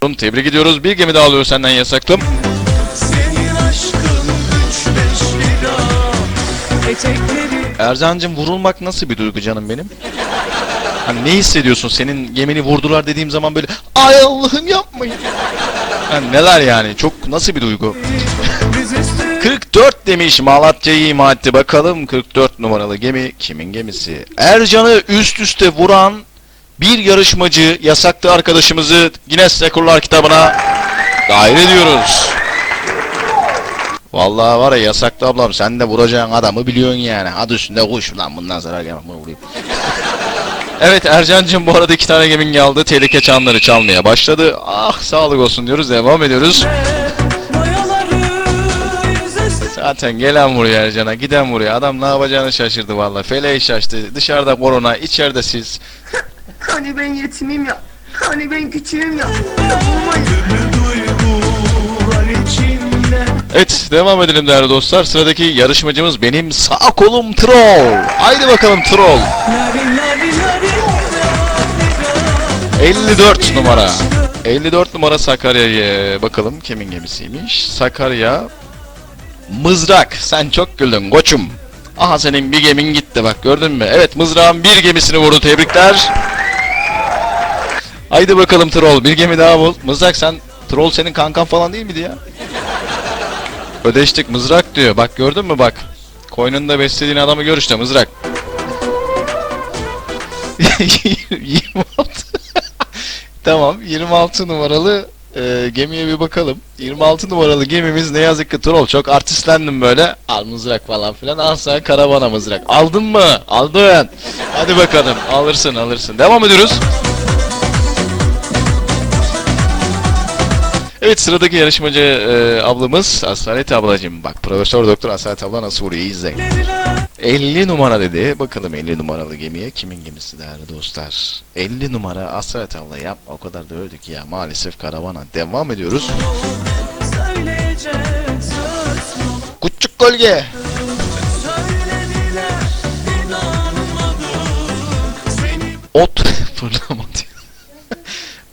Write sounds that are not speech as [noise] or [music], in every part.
Tebrik ediyoruz. Bir gemi daha alıyor senden yasaklım. Ercan'cığım vurulmak nasıl bir duygu canım benim? Hani ne hissediyorsun? Senin gemini vurdular dediğim zaman böyle ay Allah'ım yapmayın. Yani neler yani? Çok nasıl bir duygu? [laughs] düzüstü 44 demiş Malatya'yı ima etti. Bakalım 44 numaralı gemi kimin gemisi? Ercan'ı üst üste vuran bir yarışmacı yasaklı arkadaşımızı Guinness Rekorlar kitabına dahil ediyoruz. Vallahi var ya yasaklı ablam sen de vuracağın adamı biliyorsun yani. Adı üstünde kuş lan bundan sonra gel bunu vurayım. [laughs] Evet Ercan'cığım bu arada iki tane gemin geldi. Tehlike çanları çalmaya başladı. Ah sağlık olsun diyoruz. Devam ediyoruz. Zaten gelen vuruyor Ercan'a, giden vuruyor. Adam ne yapacağını şaşırdı vallahi. Feleği şaştı. Dışarıda korona, içeride siz. Hani ben yetimim ya. Hani ben küçüğüm ya. Evet, devam edelim değerli dostlar. Sıradaki yarışmacımız benim sağ kolum Troll. Haydi bakalım Troll. Narin narin narin 54 numara. 54 numara Sakarya'ya bakalım kimin gemisiymiş. Sakarya Mızrak. Sen çok güldün koçum. Aha senin bir gemin gitti bak gördün mü? Evet mızrağın bir gemisini vurdu tebrikler. Haydi bakalım troll bir gemi daha bul. Mızrak sen troll senin kankan falan değil miydi ya? Ödeştik mızrak diyor. Bak gördün mü bak. Koynunda beslediğin adamı gör işte mızrak. [laughs] 26 [laughs] Tamam 26 numaralı e, gemiye bir bakalım. 26 numaralı gemimiz ne yazık ki troll. Çok artistlendim böyle. Al mızrak falan filan. Al sana karavana mızrak. Aldın mı? Aldın. Hadi bakalım. Alırsın alırsın. Devam ediyoruz. Evet sıradaki yarışmacı e, ablamız Asalet ablacığım. Bak Profesör Doktor Asalet abla nasıl vuruyor izle. 50 numara dedi. Bakalım 50 numaralı gemiye kimin gemisi değerli dostlar. 50 numara Asalet abla yap. O kadar da öldük ya. Maalesef karavana. Devam ediyoruz. Küçük gölge. Ot [laughs] fırlama.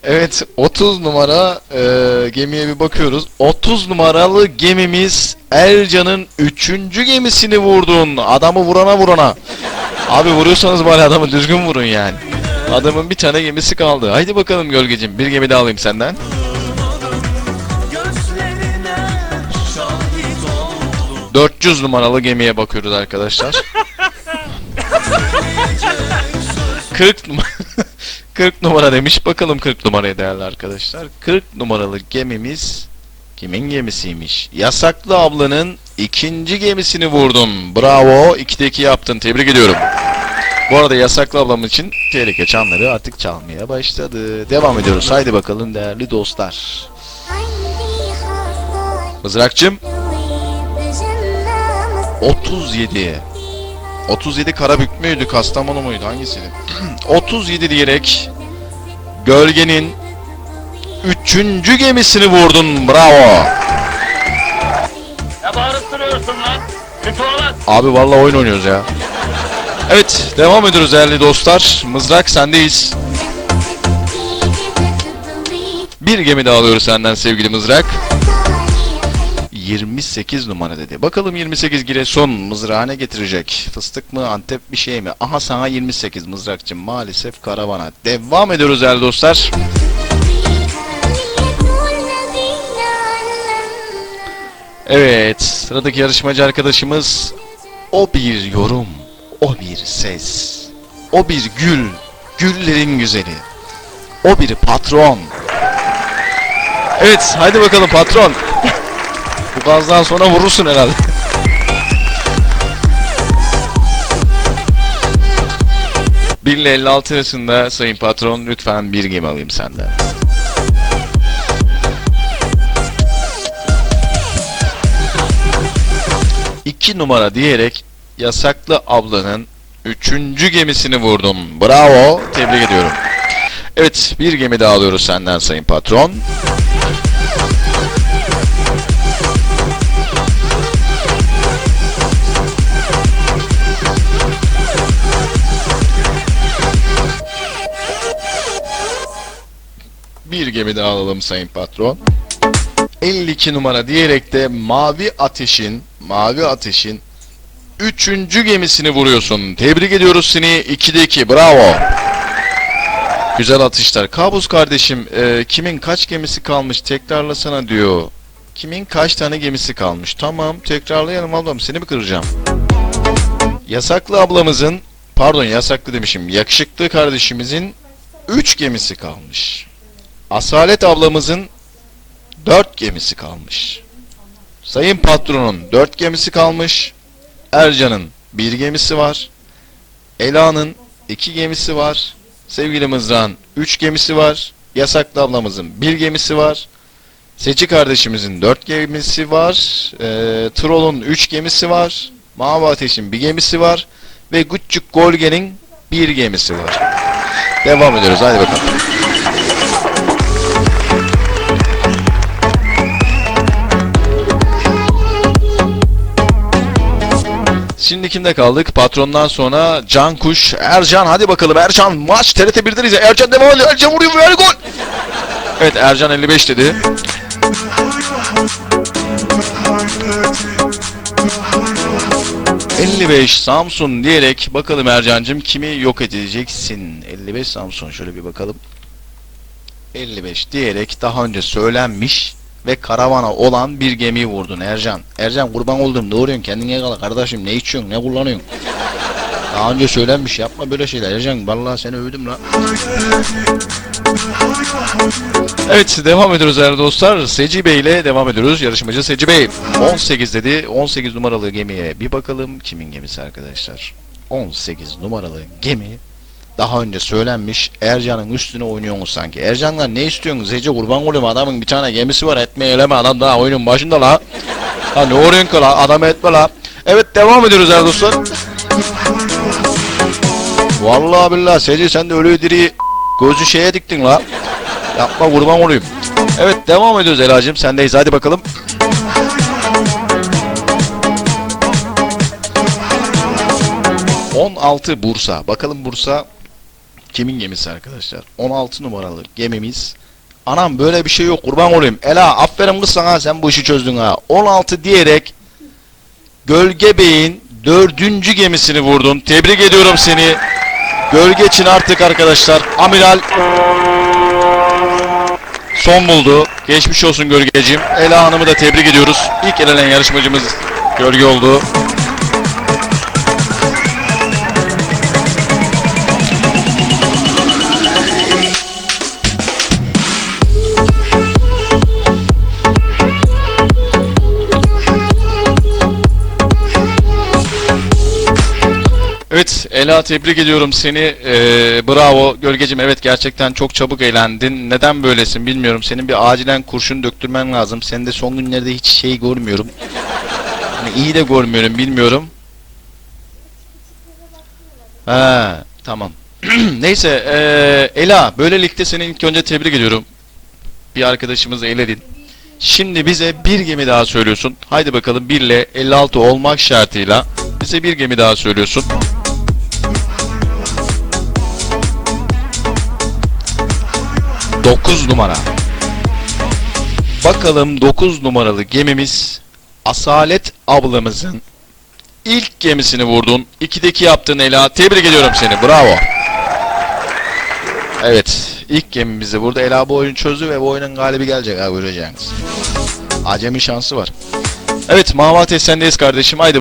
Evet 30 numara e, gemiye bir bakıyoruz. 30 numaralı gemimiz Ercan'ın 3. gemisini vurdun. Adamı vurana vurana. Abi vuruyorsanız bari adamı düzgün vurun yani. Adamın bir tane gemisi kaldı. Haydi bakalım gölgecim bir gemi daha alayım senden. gözlerine şahit oldum 400 numaralı gemiye bakıyoruz arkadaşlar. [laughs] 40 numara 40 numara demiş. Bakalım 40 numaraya değerli arkadaşlar. 40 numaralı gemimiz kimin gemisiymiş? Yasaklı ablanın ikinci gemisini vurdun. Bravo. 2'de 2 yaptın. Tebrik ediyorum. Bu arada yasaklı ablam için tehlike çanları artık çalmaya başladı. Devam ediyoruz. Haydi bakalım değerli dostlar. Mızrakçım 37. 37 Karabük müydü, Kastamonu muydu, hangisiydi? [clears throat] 37 diyerek Gölgenin üçüncü gemisini vurdun. Bravo. Ne bağırıp duruyorsun lan? Git oğlan. Abi vallahi oyun oynuyoruz ya. Evet, devam ediyoruz değerli dostlar. Mızrak sendeyiz. Bir gemi daha alıyoruz senden sevgili Mızrak. 28 numara dedi. Bakalım 28 Giresun mızrağı ne getirecek? Fıstık mı, Antep bir şey mi? Aha sana 28 mızrakçım maalesef karavana. Devam ediyoruz değerli dostlar. Evet, sıradaki yarışmacı arkadaşımız o bir yorum, o bir ses, o bir gül, güllerin güzeli, o bir patron. Evet, hadi bakalım patron. Bu gazdan sonra vurursun herhalde. Bir ile 56 arasında sayın patron lütfen bir gemi alayım senden. İki numara diyerek yasaklı ablanın üçüncü gemisini vurdum. Bravo. Tebrik ediyorum. Evet bir gemi daha alıyoruz senden sayın patron. Bir gemi daha alalım sayın patron. 52 numara diyerek de Mavi Ateş'in Mavi Ateş'in Üçüncü gemisini vuruyorsun. Tebrik ediyoruz seni. 2'de 2. Bravo. Güzel atışlar. Kabus kardeşim e, kimin kaç gemisi kalmış tekrarlasana diyor. Kimin kaç tane gemisi kalmış? Tamam tekrarlayalım ablam seni mi kıracağım? Yasaklı ablamızın pardon yasaklı demişim yakışıklı kardeşimizin 3 gemisi kalmış. Asalet ablamızın 4 gemisi kalmış. Sayın patronun 4 gemisi kalmış. Ercan'ın bir gemisi var. Ela'nın iki gemisi var. Sevgili Mızrağın üç gemisi var. Yasaklı ablamızın bir gemisi var. Seçi kardeşimizin dört gemisi var. Ee, Troll'un üç gemisi var. Mavi Ateş'in bir gemisi var. Ve Gucci Golge'nin bir gemisi var. Devam ediyoruz. Hadi bakalım. Kimde kaldık? Patrondan sonra Can Kuş, Ercan hadi bakalım Ercan maç TRT 1'den izle. Ercan devam ediyor. Ercan vuruyor ve gol. Evet Ercan 55 dedi. ...55 Samsun diyerek bakalım Ercan'cım kimi yok edeceksin? 55 Samsun şöyle bir bakalım. 55 diyerek daha önce söylenmiş ve karavana olan bir gemiyi vurdun Ercan. Ercan kurban oldum ne oluyorsun kendine kal kardeşim ne içiyorsun ne kullanıyorsun? Daha önce söylenmiş yapma böyle şeyler Ercan vallahi seni övdüm lan. Evet devam ediyoruz değerli dostlar. Seci Bey ile devam ediyoruz. Yarışmacı Seci Bey 18 dedi. 18 numaralı gemiye bir bakalım. Kimin gemisi arkadaşlar? 18 numaralı gemi daha önce söylenmiş Ercan'ın üstüne oynuyorsunuz sanki. Ercan'dan ne istiyorsunuz? Zece kurban olayım adamın bir tane gemisi var etme eyleme adam daha oyunun başında la. Ha ne oluyorsun ki la adam etme la. Evet devam ediyoruz dostlar. Vallahi billahi Sece sen de ölü diri gözü şeye diktin la. Yapma kurban olayım. Evet devam ediyoruz Elacığım sendeyiz hadi bakalım. ...16 Bursa. Bakalım Bursa kimin gemisi arkadaşlar? 16 numaralı gemimiz. Anam böyle bir şey yok kurban olayım. Ela aferin kız sana sen bu işi çözdün ha. 16 diyerek Gölge Bey'in dördüncü gemisini vurdun. Tebrik ediyorum seni. Gölge için artık arkadaşlar amiral son buldu. Geçmiş olsun Gölgeciğim. Ela Hanım'ı da tebrik ediyoruz. İlk elenen yarışmacımız Gölge oldu. Evet Ela tebrik ediyorum seni. Ee, bravo Gölgecim evet gerçekten çok çabuk eğlendin. Neden böylesin bilmiyorum. Senin bir acilen kurşun döktürmen lazım. Sen de son günlerde hiç şey görmüyorum. Hani iyi de görmüyorum bilmiyorum. Ha tamam. [clears throat] Neyse ee, Ela böylelikle seni ilk önce tebrik ediyorum. Bir arkadaşımızı eledin. Şimdi bize bir gemi daha söylüyorsun. Haydi bakalım 1 ile 56 olmak şartıyla bize bir gemi daha söylüyorsun. Dokuz numara. Bakalım 9 numaralı gemimiz Asalet ablamızın ilk gemisini vurdun. 2'deki yaptın Ela. Tebrik ediyorum seni. Bravo. Evet. ilk gemimizi vurdu. Ela bu oyunu çözdü ve bu oyunun galibi gelecek ha göreceğiniz. Acemi şansı var. Evet Mavi Ateş sendeyiz kardeşim. Haydi